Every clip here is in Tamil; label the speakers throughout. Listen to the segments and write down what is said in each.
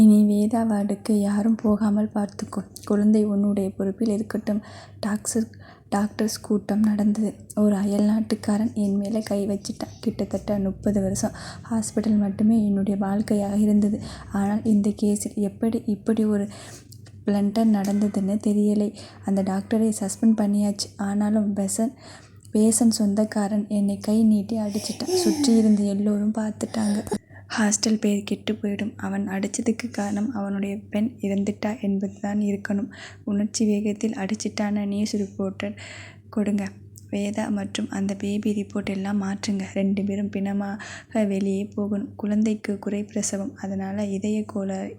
Speaker 1: இனி வேதாவாடுக்கு யாரும் போகாமல் பார்த்துக்கோ. குழந்தை உன்னுடைய பொறுப்பில் இருக்கட்டும். டாக்டர்ஸ் கூட்டம் நடந்தது. ஒரு அயல்நாட்டுக்காரன் என் மேலே கை வச்சிட்டான். கிட்டத்தட்ட முப்பது வருஷம் ஹாஸ்பிட்டல் மட்டுமே என்னுடைய வாழ்க்கையாக இருந்தது. ஆனால் இந்த கேசில் எப்படி இப்படி ஒரு பிளண்டர் நடந்ததுன்னு தெரியலை. அந்த டாக்டரை சஸ்பெண்ட் பண்ணியாச்சு. ஆனாலும் பேஷண்ட் சொந்தக்காரன் என்னை கை நீட்டி அடிச்சிட்டான். சுற்றியிருந்த எல்லோரும் பார்த்துட்டாங்க. ஹாஸ்டல் பேர் கெட்டுப் போயிடும். அவன் அடிச்சதுக்கு காரணம் அவனுடைய பெண் இறந்துட்டா என்பதுதான் இருக்கணும். உணர்ச்சி வேகத்தில் அடிச்சிட்டான்னு நியூஸ் ரிப்போர்ட் கொடுங்க. வேதா மற்றும் அந்த பேபி ரிப்போர்ட் எல்லாம் மாற்றுங்க. ரெண்டு பேரும் பிணமாக வெளியே போகணும். குழந்தைக்கு குறைப்பிரசவம். அதனால இதய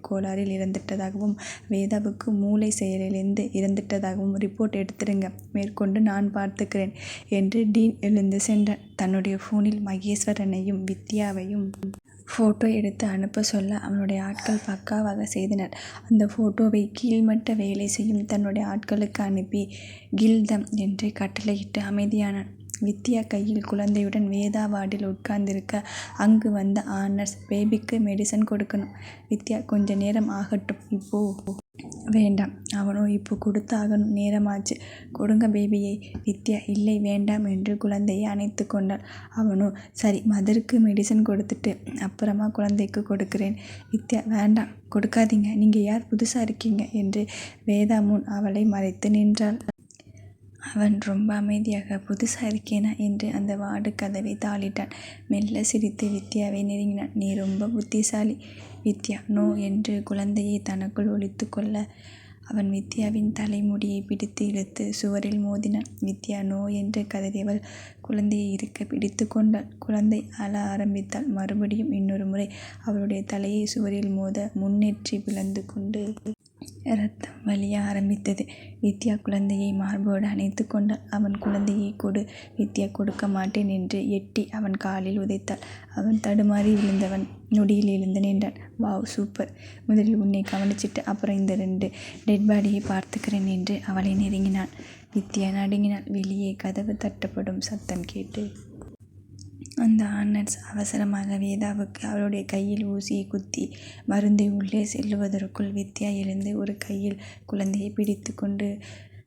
Speaker 1: கோளாறில் இறந்துட்டதாகவும் வேதாவுக்கு மூளை செயலிழந்து இறந்துட்டதாகவும் ரிப்போர்ட் எடுத்துடுங்க. மேற்கொண்டு நான் பார்த்துக்கிறேன் என்று டீன் எழுந்து சென்றான். தன்னுடைய போனில் மகேஸ்வரனையும் வித்யாவையும் ஃபோட்டோ எடுத்து அனுப்ப சொல்ல அவனுடைய ஆட்கள் பக்காவாக செய்தனர். அந்த ஃபோட்டோவை கீழ்மட்ட வேலை செய்யும் தன்னுடைய ஆட்களுக்கு அனுப்பி கில்தம் என்று கட்டளையிட்டு அமைதியானான். வித்யா கையில் குழந்தையுடன் வேதா வார்டில் உட்கார்ந்திருக்க அங்கு வந்த ஆனர்ஸ் நர்ஸ் பேபிக்கு மெடிசன் கொடுக்கணும். வித்யா கொஞ்ச நேரம் ஆகட்டும். இப்போ வேண்டாம். அவனோ இப்போ கொடுத்தாகணும். நேரமாச்சு. கொடுங்க பேபியை. வித்யா இல்லை வேண்டாம் என்று குழந்தையை அணைத்து கொண்டாள். அவனோ சரி மதருக்கு மெடிசன் கொடுத்துட்டு அப்புறமா குழந்தைக்கு கொடுக்கிறேன். வித்யா வேண்டாம் கொடுக்காதீங்க. நீங்கள் யார் புதுசாக இருக்கீங்க என்று வேதா முன் அவளை மறைத்து நின்றாள். அவன் ரொம்ப அமைதியாக புதுசாக இருக்கேனா என்று அந்த வார்டு கதவை தாளிட்டான். மெல்ல சிரித்து வித்யாவை நெருங்கினான். நீ ரொம்ப புத்திசாலி. வித்யா நோ என்று குழந்தையை தனக்குள் ஒழித்து கொள்ள அவன் வித்யாவின் தலை முடியை பிடித்து இழுத்து சுவரில் மோதினான். வித்யா நோ என்று கதறியவள் குழந்தையை இருக்க பிடித்து கொண்டாள். குழந்தை அழ ஆரம்பித்தாள். மறுபடியும் இன்னொரு முறை அவளுடைய தலையை சுவரில் மோத முன்னேற்றி பிளந்து கொண்டு ரத்தம் வழிய ஆரம்பித்தது. வித்யா குழந்தையை மார்போடு அணைத்துக் கொண்டாள். அவன் குழந்தையை கொடு. வித்யா கொடுக்க மாட்டேன் என்று எட்டி அவன் காலில் உதைத்தாள். அவன் தடுமாறி விழுந்தவன் நொடியில் எழுந்து நின்றான். Wow super. முதலில் உன்னை கவனிச்சிட்டு அப்புறம் இந்த ரெண்டு டெட்பாடியை பார்த்துக்கிறேன் என்று அவளை நெருங்கினான். வித்யா நடுங்கினாள். வெளியே கதவு தட்டப்படும் சத்தம் கேட்டு அந்த ஆண் அவசரமாக வேதாவுக்கு அவளுடைய கையில் ஊசியை குத்தி மருந்தை உள்ளே செல்லுவதற்குள் வித்யா எழுந்து ஒரு கையில் குழந்தையை பிடித்து கொண்டு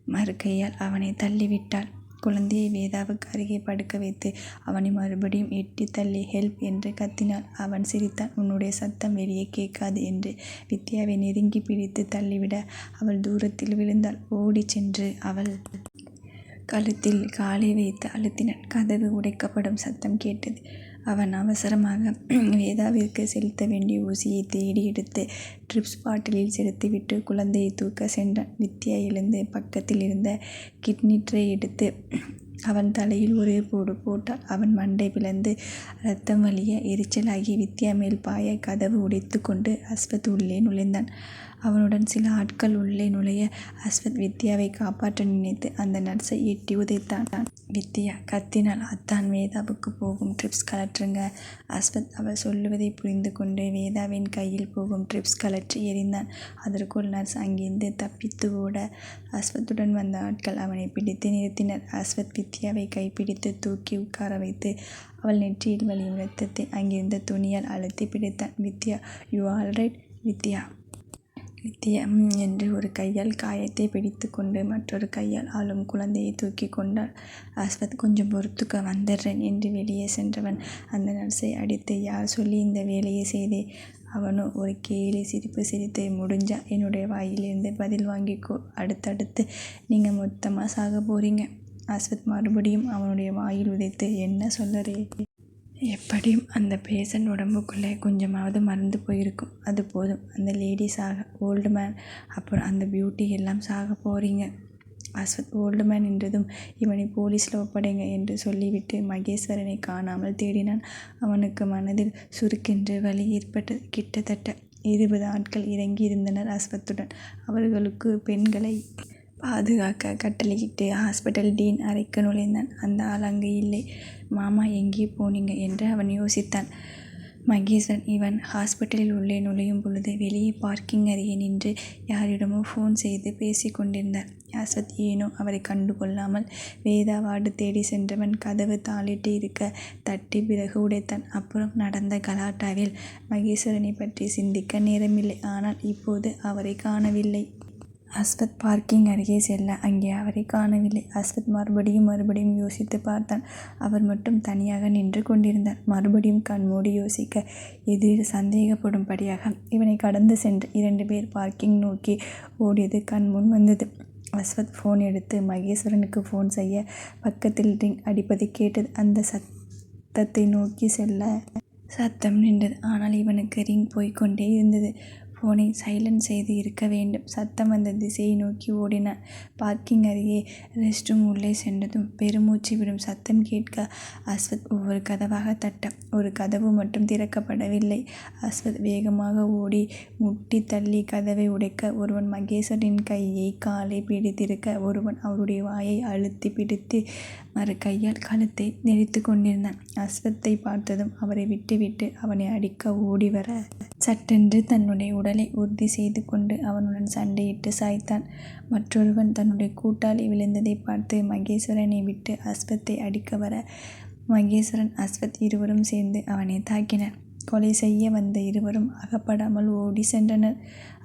Speaker 1: மறு அவனை தள்ளிவிட்டாள். குழந்தையை வேதாவுக்கு அருகே படுக்க வைத்து அவனை மறுபடியும் எட்டித் தள்ளி ஹெல்ப் என்று கத்தினாள். அவன் சிரித்தான். உன்னுடைய சத்தம் வெளியே கேட்காது என்று வித்யாவை நெருங்கி பிடித்து தள்ளிவிட அவள் தூரத்தில் விழுந்தாள். ஓடிச் சென்று அவள் கழுத்தில் காலை வைத்து அழுத்தினான். கதவு உடைக்கப்படும் சத்தம் கேட்டது. அவன் அவசரமாக வேதாவிற்கு செலுத்த வேண்டிய ஊசியை தேடி எடுத்து ட்ரிப்ஸ் பாட்டிலில் செலுத்திவிட்டு குழந்தையை தூக்க சென்றான். வித்யா எழுந்து பக்கத்தில் இருந்த கிட்னி ட்ரே எடுத்து அவன் தலையில் ஒரே போடு போட்டாள். அவன் மண்டை பிளந்து ரத்தம் வழிய எரிச்சலாகி வித்யா மேல் பாய கதவு உடைத்துக்கொண்டு அஸ்வத் உள்ளே நுழைந்தான். அவனுடன் சில ஆட்கள் உள்ளே நுழைய அஸ்வத் வித்யாவை காப்பாற்ற நினைத்து அந்த நர்சை எட்டி உதைத்தான். வித்யா கத்தினாள். அத்தான் வேதாவுக்கு போகும் ட்ரிப்ஸ் கழற்றுங்க. அஸ்வத் அவள் சொல்லுவதை புரிந்து கொண்டு வேதாவின் கையில் போகும் ட்ரிப்ஸ் கழற்றி எறிந்தான். அதற்குள் நர்ஸ் அங்கிருந்து தப்பித்து ஓட அஸ்வத்துடன் வந்த ஆட்கள் அவனை பிடித்து நிறுத்தினர். அஸ்வத் வித்யாவை கைப்பிடித்து தூக்கி உட்கார வைத்து அவள் நெற்றியில் வழியும் ரத்தத்தை அங்கிருந்த துணியால் அழுத்தி பிடித்தான். வித்யா யூ ஆல்ரைட் வித்யா என்று ஒரு கையால் காயத்தை பிடித்துக்கொண்டு மற்றொரு கையால் அழும் குழந்தையை தூக்கிக் கொண்டாள். அஸ்வத் கொஞ்சம் பொறுத்துக்க வந்துடுறேன் என்று வெளியே சென்றவன் அந்த நர்சை அடித்து யார் சொல்லி இந்த வேலையை செய்தே? அவனோ ஒரு கேலி சிரிப்பு சிரித்து முடிஞ்சா என்னுடைய வாயிலிருந்து பதில் வாங்கிக்கோ. அடுத்தடுத்து நீங்க மொத்தமா சாகப் போறீங்க. அஸ்வத் மறுபடியும் அவனுடைய வாயில் உதைத்து என்ன சொல்லறே? எப்படியும் அந்த பேஷண்ட் உடம்புக்குள்ளே கொஞ்சமாவது மறந்து போயிருக்கும். அது போதும். அந்த லேடி சாக ஓல்டு மேன் அப்புறம் அந்த பியூட்டி எல்லாம் சாகப் போகிறீங்க அஸ்வத் ஓல்டு மேன் என்றதும் இவனை போலீஸில் ஒப்படைங்க என்று சொல்லிவிட்டு மகேஸ்வரனை காணாமல் தேடினான். அவனுக்கு மனதில் சுருக்கென்று வழி ஏற்பட்டது. கிட்டத்தட்ட இருபது ஆட்கள் இறங்கி இருந்தனர் அஸ்வத்துடன். அவர்களுக்கு பெண்களை பாதுகாக்க கட்டளையிட்டு ஹாஸ்பிடல் டீன் அறைக்கு நுழைந்தான். அந்த ஆள் அங்கு இல்லை. மாமா எங்கே போனீங்க என்று அவன் யோசித்தான். மகேசன். இவன் ஹாஸ்பிட்டலில் உள்ளே நுழையும் பொழுது வெளியே பார்க்கிங் அருகே நின்று யாரிடமோ போன் செய்து பேசிக் கொண்டிருந்தார் அஸ்வத். ஏனோ அவரைக் கண்டுகொள்ளாமல் வேதாவார்டு வேதா வார்டு தேடிச் சென்றவன் கதவு தாளிட்டு இருக்க தட்டி பிறகு உடைத்தான். அப்புறம் நடந்த கலாட்டாவில் மகேஸ்வரனைப் பற்றி சிந்திக்க நேரமில்லை. ஆனால் இப்போது அவரைக் காணவில்லை. அஸ்வத் பார்க்கிங் அருகே செல்ல அங்கே அவரைக் காணவில்லை. அஸ்வத் மறுபடியும் மறுபடியும் யோசித்துப் பார்த்தான். அவர் மட்டும் தனியாக நின்று கொண்டிருந்தார். மறுபடியும் கண்மூடி யோசிக்க எதிரில் சந்தேகப்படும்படியாக இவனைக் கடந்து சென்று இரண்டு பேர் பார்க்கிங் நோக்கி ஓடியது கண்முன் வந்தது. அஸ்வத் போன் எடுத்து மகேஸ்வரனுக்கு போன் செய்ய பக்கத்தில் ரிங் அடிப்பது கேட்டது. அந்த சத்தத்தை நோக்கிச் செல்ல சத்தம் நின்றது. ஆனால் இவனுக்கு ரிங் போய்க் கொண்டே இருந்தது. ஃபோனை சைலன்ட் செய்து இருக்க வேண்டும். சத்தம் வந்த திசையை நோக்கி ஓடினான். பார்க்கிங் அருகே ரெஸ்ட்ரூம் உள்ளே சென்றதும் பெருமூச்சு விடும் சத்தம் கேட்க அஸ்வத் ஒவ்வொரு கதவாக தட்ட ஒரு கதவு மட்டும் திறக்கப்படவில்லை. அஸ்வத் வேகமாக ஓடி முட்டி தள்ளி கதவை உடைக்க ஒருவன் மகேஸ்வரின் கையை காலை பிடித்திருக்க ஒருவன் அவருடைய வாயை அழுத்தி பிடித்து மறு கையால் கழுத்தை நெரித்துக் கொண்டிருந்தான். அஸ்வத்தை பார்த்ததும் அவரை விட்டுவிட்டு அவனை அடிக்க ஓடி வர சட்டென்று தன்னுடைய உடலை உறுதி செய்து கொண்டு அவனுடன் சண்டையிட்டு சாய்த்தான். மற்றொருவன் தன்னுடைய கூட்டாளி விழுந்ததைப் பார்த்து மகேஸ்வரனை விட்டு அஸ்வத்தை அடிக்க வர மகேஸ்வரன் அஸ்வத் இருவரும் சேர்ந்து அவனை தாக்கினர். கொலை செய்ய வந்த இருவரும் அகப்படாமல் ஓடிச் சென்றனர்.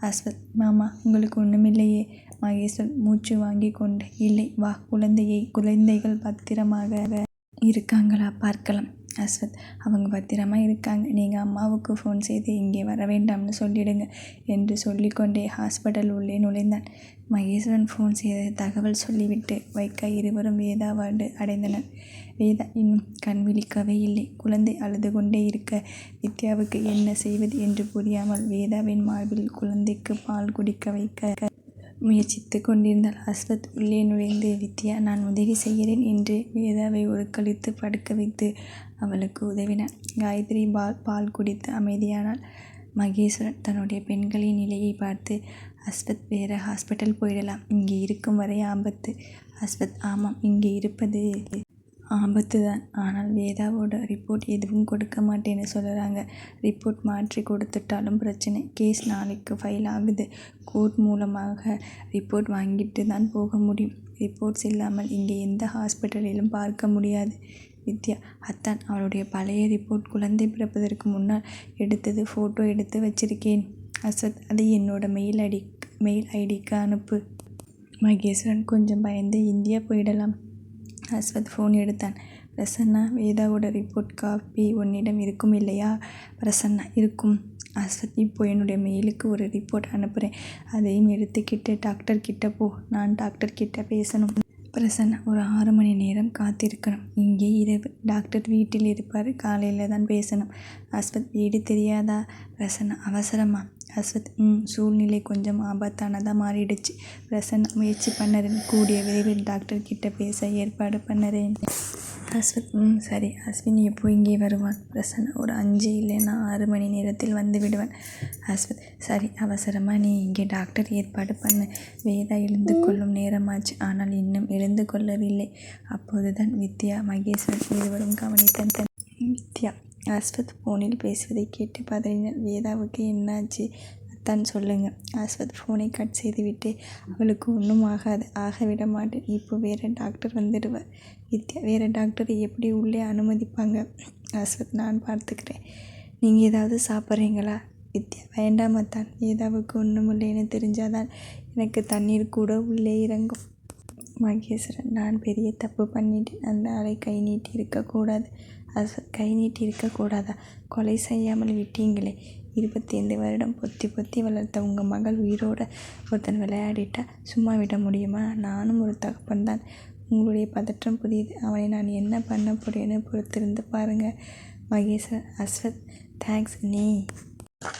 Speaker 1: அஸ்வத். மாமா. உங்களுக்கு ஒண்ணுமில்லையே? மகேஸ்வரன் மூச்சு வாங்கிக் கொண்டு இல்லை. வா. குழந்தையை குழந்தைகள் பத்திரமாக இருக்காங்களா பார்க்கலாம். அஸ்வத். அவங்க பத்திரமா இருக்காங்க. நீங்கள் அம்மாவுக்கு ஃபோன் செய்து இங்கே வர வேண்டாம்னு சொல்லிடுங்க என்று சொல்லிக்கொண்டே ஹாஸ்பிடல் ஹாஸ்பிட்டல் உள்ளே நுழைந்தான். மகேஸ்வரன் ஃபோன் செய்து தகவல் சொல்லிவிட்டு வைக்க இருவரும் வேதா வார்டு அடைந்தனர். வேதா இன்னும் கண் விழிக்கவே இல்லை. குழந்தை அழுது கொண்டே இருக்க வித்யாவுக்கு என்ன செய்வது என்று புரியாமல் வேதாவின் மார்பில் குழந்தைக்கு பால் குடிக்க வைக்க முயற்சித்துக் கொண்டிருந்தாள். அஸ்வத் உள்ளே நுழைந்து வித்யா. நான் உதவி செய்கிறேன் என்று வேதாவை ஒரு கழித்து படுக்க வைத்து அவளுக்கு உதவினான். காயத்ரி பால் பால் குடித்து அமைதியானாள். மகேஸ்வரன் தன்னுடைய பெண்களின் நிலையை பார்த்து அஸ்வத் வேற ஹாஸ்பிட்டல் போயிடலாம். இங்கே இருக்கும் வரை ஆபத்து. அஸ்வத். ஆமாம். இங்கே இருப்பது ஆபத்து தான் ஆனால் வேதாவோட ரிப்போர்ட் எதுவும் கொடுக்க மாட்டேன்னு சொல்கிறாங்க ரிப்போர்ட் மாற்றி கொடுத்துட்டாலும் பிரச்சனை கேஸ் நாளைக்கு ஃபைல் ஆகுது. கோர்ட் மூலமாக ரிப்போர்ட் வாங்கிட்டு தான் போக முடியும். ரிப்போர்ட்ஸ் இல்லாமல் இங்கே எந்த ஹாஸ்பிட்டலிலும் பார்க்க முடியாது. வித்யா. அத்தான். அவளுடைய பழைய ரிப்போர்ட் குழந்தை பிறப்பதற்கு முன்னால் எடுத்தது ஃபோட்டோ எடுத்து வச்சிருக்கேன். அசத் அதை என்னோட மெயில் ஐடி மெயில் ஐடிக்கு அனுப்பு. மகேஸ்வரன் கொஞ்சம் பயந்து இந்தியா போயிடலாம். அஸ்வத் ஃபோன் எடுத்தான். பிரசன்னா. வேதாவோட ரிப்போர்ட் காப்பி உன்னிடம் இருக்கும் இல்லையா? பிரசன்னா. இருக்கும். அஸ்வத். இப்போ என்னுடைய மெயிலுக்கு ஒரு ரிப்போர்ட் அனுப்புகிறேன் அதையும் எடுத்துக்கிட்டு டாக்டர்கிட்ட போ. நான் டாக்டர்கிட்ட பேசணும். பிரசன்னா. ஒரு ஆறு மணி நேரம் காத்திருக்கணும். இங்கே இரவு. டாக்டர் வீட்டில் இருப்பார் காலையில் தான் பேசணும். அஸ்வத். வீடு தெரியாதா? பிரசன்னா. அவசரமா? அஸ்வத். ம். சூழ்நிலை கொஞ்சம் ஆபத்தானதாக மாறிடுச்சு. பிரசன்னா. முயற்சி பண்ணுறேன் கூடிய விரைவில் டாக்டர்கிட்ட பேச ஏற்பாடு பண்ணறேன். அஸ்வத். ம். சரி. அஸ்வின் எப்போ இங்கே வருவான்? பிரசன்ன ஒரு அஞ்சு இல்லைன்னா ஆறு மணி நேரத்தில் வந்து விடுவான் அஸ்வத். சரி. அவசரமாக நீ இங்கே டாக்டர் ஏற்பாடு பண்ணு. வேதா எழுந்து கொள்ளும் நேரமாச்சு. ஆனால் இன்னும் எழுந்து கொள்ளவில்லை. அப்போதுதான் வித்யா மகேஸ்வரன் இருவரும் தன் வித்யா. அஸ்வத் ஃபோனில் பேசுவதை கேட்டு பதறினார் வேதாவுக்கு என்னாச்சு? அத்தான் சொல்லுங்கள் அஸ்வத் ஃபோனை கட் செய்துவிட்டு அவளுக்கு ஒன்றும் ஆகாது. ஆக விட மாட்டேன் இப்போ வேறு டாக்டர் வந்துடுவார். வித்யா. வேறு டாக்டரை எப்படி உள்ளே அனுமதிப்பாங்க? அஸ்வத். நான் பார்த்துக்கிறேன். நீங்கள் ஏதாவது சாப்பிட்றீங்களா வித்யா. வேண்டாம் அத்தான். வேதாவுக்கு தெரிஞ்சால் தெரிஞ்சாதான் எனக்கு தண்ணீர் கூட உள்ளே இறங்கும். மகேஸ்வரன். நான் பெரிய தப்பு பண்ணிட்டேன். அந்த ஆளை கை நீட்டி இருக்கக்கூடாது அஸ்வத். கை நீட்டி இருக்கக்கூடாதா கொலை செய்யாமல் விட்டீங்களே. இருபத்தைந்து வருடம் பொத்தி பொத்தி வளர்த்த உங்கள் மகள் உயிரோட ஒருத்தன் விளையாடிட்டா சும்மா விட முடியுமா? நானும் ஒரு தகப்பன்தான். உங்களுடைய பதற்றம் புரியுது. அவனை நான் என்ன பண்ண போறேன்னு பொறுத்திருந்து பாருங்கள் மகேஸ்வரன். அஸ்வத். தேங்க்ஸ். நீ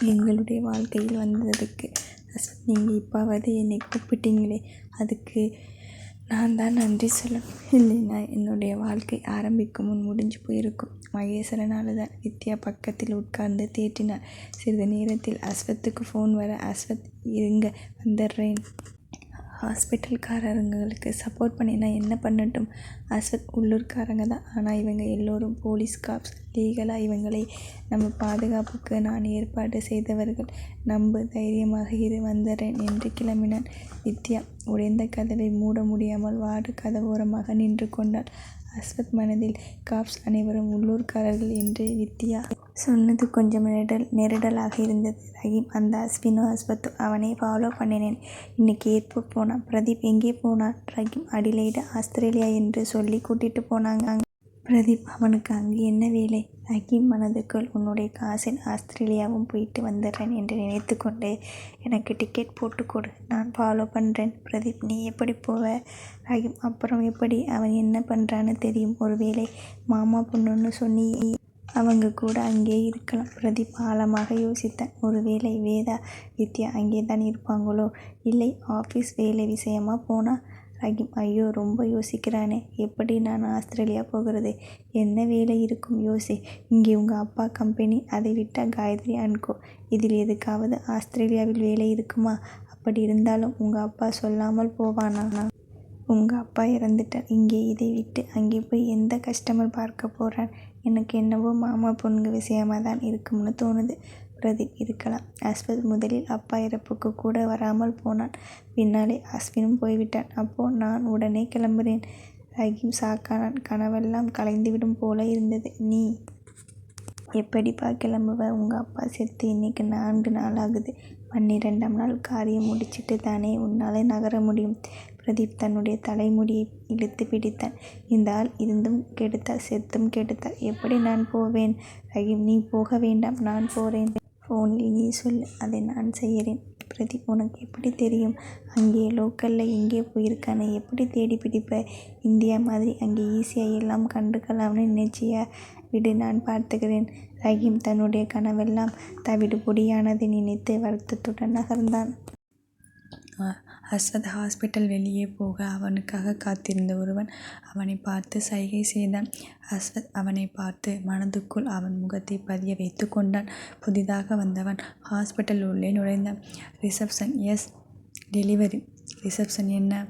Speaker 1: எங்களுடைய வாழ்க்கையில் வந்ததுக்கு. அஸ்வத். நீங்கள் இப்பாவது என்னை கூப்பிட்டீங்களே அதுக்கு நான் தான் நன்றி சொல்லணும். இல்லைன்னா என்னுடைய வாழ்க்கை ஆரம்பிக்கும் முன் முடிஞ்சு போயிருக்கும். மகேஸ்வரன் தான் வித்யா பக்கத்தில் உட்கார்ந்து தேற்றினார் சிறிது நேரத்தில் அஸ்வத்துக்கு ஃபோன் வர அஸ்வத். இருங்க. வந்துடுறேன். ஹாஸ்பிட்டல்காரங்களுக்கு சப்போர்ட் பண்ணி நான் என்ன பண்ணட்டும்? அஸ்வத் உள்ளூர்காரங்க தான். ஆனால் இவங்க எல்லோரும் போலீஸ் காப்ஸ். லீகலாக இவங்களை நம்ம பாதுகாப்புக்கு நான் ஏற்பாடு செய்தவர்கள். நம்பு தைரியமாக இரு வந்துர்றேன் என்று கிளம்பினான். வித்யா உடைந்த கதவை மூட முடியாமல் வார்டு கதவோரமாக நின்று கொண்டாள். அஸ்வத் மனதில் காப்ஸ் அனைவரும் உள்ளூர்காரர்கள் என்று வித்யா சொன்னது கொஞ்சம் நெருடலாக இருந்தது. ரஹீம் அந்த அஸ்வினும் அஸ்வத்தும் அவனை ஃபாலோ பண்ணினேன். இன்னைக்கு ஏர்போர்ட் போனான். பிரதீப் எங்கே போனான்? ரஹீம் அடிலெய்டு ஆஸ்திரேலியா என்று சொல்லி கூட்டிட்டு போனாங்க. பிரதீப் அவனுக்கு அங்கு என்ன வேலை? ரஹீம் மனதுக்குள் உன்னுடைய காசில் ஆஸ்திரேலியாவும் போயிட்டு வந்துடுறேன் என்று நினைத்து கொண்டு எனக்கு டிக்கெட் போட்டுக் கொடு. நான் ஃபாலோ பண்ணுறேன் பிரதீப் நீ எப்படி போவ? ரஹீம் அப்புறம் எப்படி? அவன் என்ன பண்ணுறான்னு தெரியும். ஒருவேளை மாமா பொண்ணுன்னு சொன்னி அவங்க கூட அங்கே இருக்கலாம். பிரதீப் ஆழமாக யோசித்தான். ஒருவேளை வேதா வித்யா அங்கேதான் இருப்பாங்களோ? இல்லை ஆபீஸ் வேலை விஷயமா போனா? ரஹீம் ஐயோ ரொம்ப யோசிக்கிறானே. எப்படி நான் ஆஸ்திரேலியா போகிறது? என்ன வேலை இருக்கும் யோசி. இங்கே உங்க அப்பா கம்பெனி. அதை விட்டா காயத்ரி அண்ட் கோ. இதில் எதுக்காவது ஆஸ்திரேலியாவில் வேலை இருக்குமா? அப்படி இருந்தாலும் உங்க அப்பா சொல்லாமல் போவானா? உங்க அப்பா இறந்துட்டார். இங்கே இதை விட்டு அங்கே போய் எந்த கஸ்டமர் பார்க்க போறான்? எனக்கு என்னவோ மாமா பொண்ணுங்க விஷயமாதான் இருக்கும்னு தோணுது. பிரதீப் இருக்கலாம். அஸ்வத் முதலில் அப்பா இறப்புக்கு கூட வராமல் போனான். பின்னாலே அஸ்வினும் போய்விட்டான். அப்போ நான் உடனே கிளம்புறேன். ரஹீம் சாக்கானான் கனவெல்லாம் கலைந்துவிடும் போல இருந்தது. நீ எப்படிப்பா கிளம்புவ? உங்கள் அப்பா செத்து இன்னைக்கு நான்கு நாள் ஆகுது பன்னிரெண்டாம் நாள் காரியம் முடிச்சிட்டு தானே உன்னால் நகர முடியும். பிரதீப் தன்னுடைய தலைமுடியை இழுத்து பிடித்தான். இந்த ஆள் இருந்தும் கெடுத்தார் செத்தும் கெடுத்தார். எப்படி நான் போவேன்? ரஹீம் நீ போக வேண்டாம். நான் போகிறேன் ஃபோனில் நீ சொல்லு. அதை நான் செய்கிறேன் பிரதீப் உனக்கு எப்படி தெரியும்? அங்கே லோக்கலில் எங்கே போயிருக்கானே எப்படி தேடி பிடிப்ப? இந்தியா மாதிரி அங்கே ஈஸியாக எல்லாம் கண்டுக்கலாம்னு நினைச்சியா? விடு நான் பார்த்துக்கிறேன். ரஹீம் தன்னுடைய கனவெல்லாம் தவிடுபொடியானதை நினைத்து வருத்தத்துடன் நகர்ந்தான். அஸ்வத் ஹாஸ்பிட்டல் வெளியே போக அவனுக்காக காத்திருந்த ஒருவன் அவனைப் பார்த்து சைகை செய்தான். அஸ்வத் அவனைப் பார்த்து மனதுக்குள் அவன் முகத்தை பதிய வைத்துக் கொண்டான். புதிதாக வந்தவன் ஹாஸ்பிட்டல் உள்ளே நுழைந்தான். ரிசப்ஷன் எஸ் டெலிவரி ரிசப்ஷன் என்ன?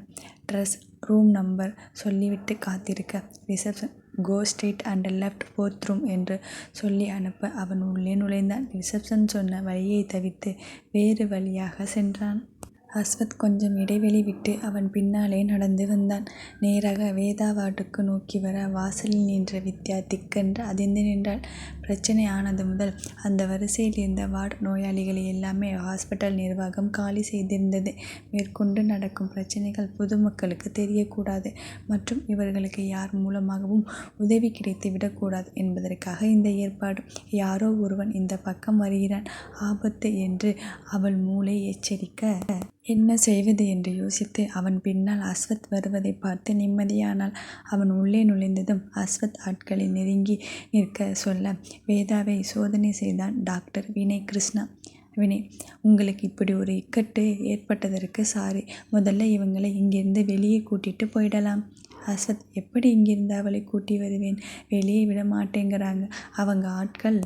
Speaker 1: ட்ரெஸ் ரூம் நம்பர் சொல்லிவிட்டு காத்திருக்க reception go straight and left fourth room என்று சொல்லி அனுப்ப அவன் உள்ளே நுழைந்தான். ரிசப்ஷன் சொன்ன வழியைத் தவிர்த்து வேறு வழியாக சென்றான். அஸ்வத் கொஞ்சம் இடைவெளி விட்டு அவன் பின்னாலே நடந்து வந்தான். நேராக வேதாவாட்டுக்கு நோக்கி வர வாசலில் நின்ற வித்யா திக்கென்று அதிர்ந்து நின்றாள். பிரச்னை ஆனது முதல் அந்த வரிசையில் இருந்த வார்டு நோயாளிகளை எல்லாமே ஹாஸ்பிட்டல் நிர்வாகம் காலி செய்திருந்தது. மேற்கொண்டு நடக்கும் பிரச்னைகள் பொதுமக்களுக்கு தெரியக்கூடாது மற்றும் இவர்களுக்கு யார் மூலமாகவும் உதவி கிடைத்து விடக்கூடாது என்பதற்காக இந்த ஏற்பாடு. யாரோ ஒருவன் இந்த பக்கம் வருகிறான். ஆபத்து என்று அவள் மூளை எச்சரிக்க. என்ன செய்வது என்று யோசித்து அவன் பின்னால் அஸ்வத் வருவதைப் பார்த்து நிம்மதியானாள். அவன் உள்ளே நுழைந்ததும் அஸ்வத் ஆட்களை நெருங்கி நிற்கச் சொல்ல வேதாவை சோதனை செய்தான் டாக்டர் வினய் கிருஷ்ணா. வினய் உங்களுக்கு இப்படி ஒரு இக்கட்டு ஏற்பட்டதற்கு சாரி. முதல்ல இவங்களை இங்கிருந்து வெளியே கூட்டிட்டு போயிடலாம். அசத் எப்படி இங்கிருந்து அவளை கூட்டி வருவேன்? வெளியே விட மாட்டேங்கிறாங்க அவங்க ஆட்கள்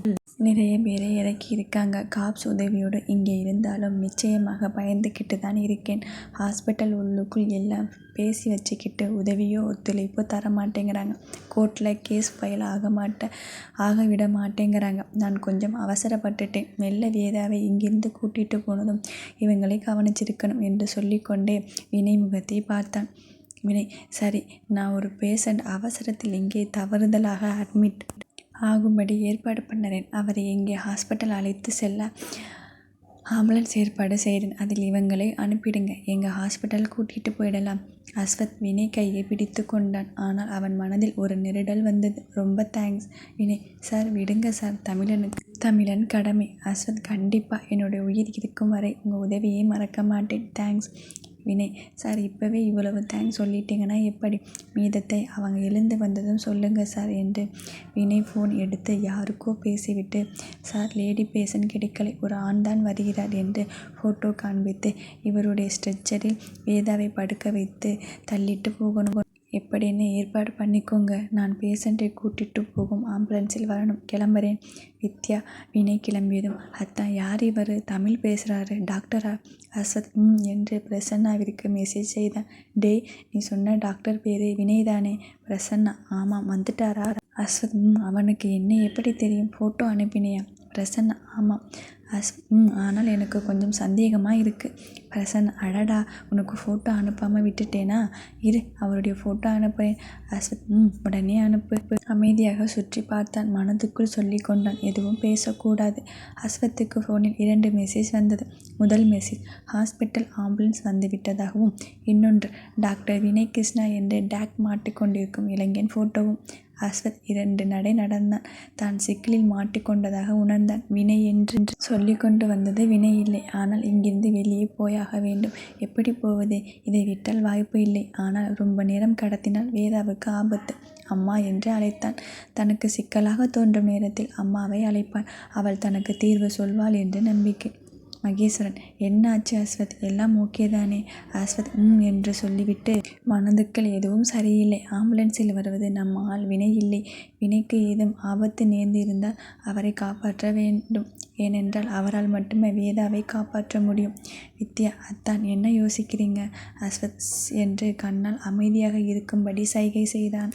Speaker 1: நிறைய பேரை இறக்கி இருக்காங்க காப்ஸ் உதவியோடு இங்கே இருந்தாலும் நிச்சயமாக பயந்துக்கிட்டு தான் இருக்கேன். ஹாஸ்பிட்டல் உள்ளுக்குள் எல்லாம் பேசி வச்சுக்கிட்டு உதவியோ ஒத்துழைப்போ தர மாட்டேங்கிறாங்க கோர்ட்டில் கேஸ் ஃபைல் ஆக விட மாட்டேங்கிறாங்க நான் கொஞ்சம் அவசரப்பட்டுட்டேன். மெல்ல வேதாவை இங்கிருந்து கூட்டிகிட்டு போனதும் இவங்களை கவனிச்சிருக்கணும் என்று சொல்லிக்கொண்டே வினைமுகத்தை பார்த்தான். வினை சரி நான் ஒரு பேஷண்ட் அவசரத்தில் இங்கே தவறுதலாக அட்மிட் ஆகும்படி ஏற்பாடு பண்ணறேன். அவரை இங்கே ஹாஸ்பிட்டல் அழைத்து செல்ல ஆம்புலன்ஸ் ஏற்பாடு செய்கிறேன் அதில் இவங்களை அனுப்பிடுங்க. எங்கள் ஹாஸ்பிட்டல் கூட்டிகிட்டு போயிடலாம். அஸ்வத் வினை கையை பிடித்து கொண்டான். ஆனால் அவன் மனதில் ஒரு நெருடல் வந்தது. ரொம்ப தேங்க்ஸ். வினை சார் விடுங்க சார். தமிழனுக்கு தமிழன் கடமை. அஸ்வத் கண்டிப்பாக என்னுடைய உயிர் இருக்கும் வரை உங்கள் உதவியை மறக்க மாட்டேன். தேங்க்ஸ். வினய் சார் இப்பவே இவ்வளவு தேங்க்ஸ் சொல்லிட்டீங்கன்னா எப்படி? மீதத்தை அவங்க எழுந்து வந்ததும் சொல்லுங்க சார் என்று வினய் போன் எடுத்து யாருக்கோ பேசிவிட்டு சார் லேடி பேஷண்ட் கிடைக்கலை. ஒரு ஆண் தான் வருகிறார் என்று போட்டோ காண்பித்து இவருடைய ஸ்ட்ரெச்சரில் வேதாவை படுக்க வைத்து தள்ளிட்டு போகணும். எப்படின்னு ஏற்பாடு பண்ணிக்கோங்க. நான் பேஷண்ட்டை கூட்டிகிட்டு போகும். ஆம்புலன்ஸில் வரணும். கிளம்புறேன். வித்யா வினய் கிளம்பியதும் அத்தான் யார் இவர்? தமிழ் பேசுகிறாரு டாக்டரா அசத் ம் என்று பிரசன்னாவிற்கு மெசேஜ் செய்தான். டேய் நீ சொன்ன டாக்டர் பேரு வினய் தானே? பிரசன்னா ஆமாம் வந்துட்டாரா? அஸ்வத் ம் அவனுக்கு என்ன எப்படி தெரியும்? ஃபோட்டோ அனுப்பினியா? பிரசன்னா ஆமாம். அஸ் ம் ஆனால் எனக்கு கொஞ்சம் சந்தேகமாக இருக்குது பிரசன்னா அடடா உனக்கு ஃபோட்டோ அனுப்பாமல் விட்டுட்டேனா? இரு அவருடைய ஃபோட்டோ அனுப்புகிறேன் அஸ்வத் ம் உடனே அனுப்பு. அமைதியாக சுற்றி பார்த்தான். மனதுக்குள் சொல்லி கொண்டான். எதுவும் பேசக்கூடாது. அஸ்வத்துக்கு ஃபோனில் இரண்டு மெசேஜ் வந்தது. முதல் மெசேஜ் ஹாஸ்பிட்டல் ஆம்புலன்ஸ் வந்து விட்டதாகவும் இன்னொன்று டாக்டர் வினய் கிருஷ்ணா என்று டேக் மாட்டிக்கொண்டிருக்கும் இளைஞன் ஃபோட்டோவும் அஸ்வத் இரண்டு நடை நடந்தான். தான் சிக்கலில் மாட்டிக்கொண்டதாக உணர்ந்தான். வினை என்று சொல்லிக்கொண்டு வந்தது வினை இல்லை. ஆனால் இங்கிருந்து வெளியே போயாக வேண்டும். எப்படி போவது? இதை விட்டால் வாய்ப்பு இல்லை. ஆனால் ரொம்ப நேரம் கடத்தினால் வேதாவுக்கு ஆபத்து அம்மா என்று அழைத்தான். தனக்கு சிக்கலாக தோன்றும் நேரத்தில் அம்மாவை அழைப்பான் அவள் தனக்கு தீர்வு சொல்வாள் என்று நம்பிக்கை. மகேஸ்வரன் என்ன ஆச்சு அஸ்வத்? எல்லாம் ஓகே தானே? அஸ்வத் ம் என்று சொல்லிவிட்டு மனதுக்கள் எதுவும் சரியில்லை. ஆம்புலன்ஸில் வருவது நம்ம ஆள் வினை இல்லை. வினைக்கு ஏதும் ஆபத்து நேர்ந்திருந்தால் அவரை காப்பாற்ற வேண்டும். ஏனென்றால் அவரால் மட்டுமே வேதாவை காப்பாற்ற முடியும். வித்யா அத்தான். என்ன யோசிக்கிறீங்க? அஸ்வத் என்று கண்ணால் அமைதியாக இருக்கும்படி சைகை செய்தான்.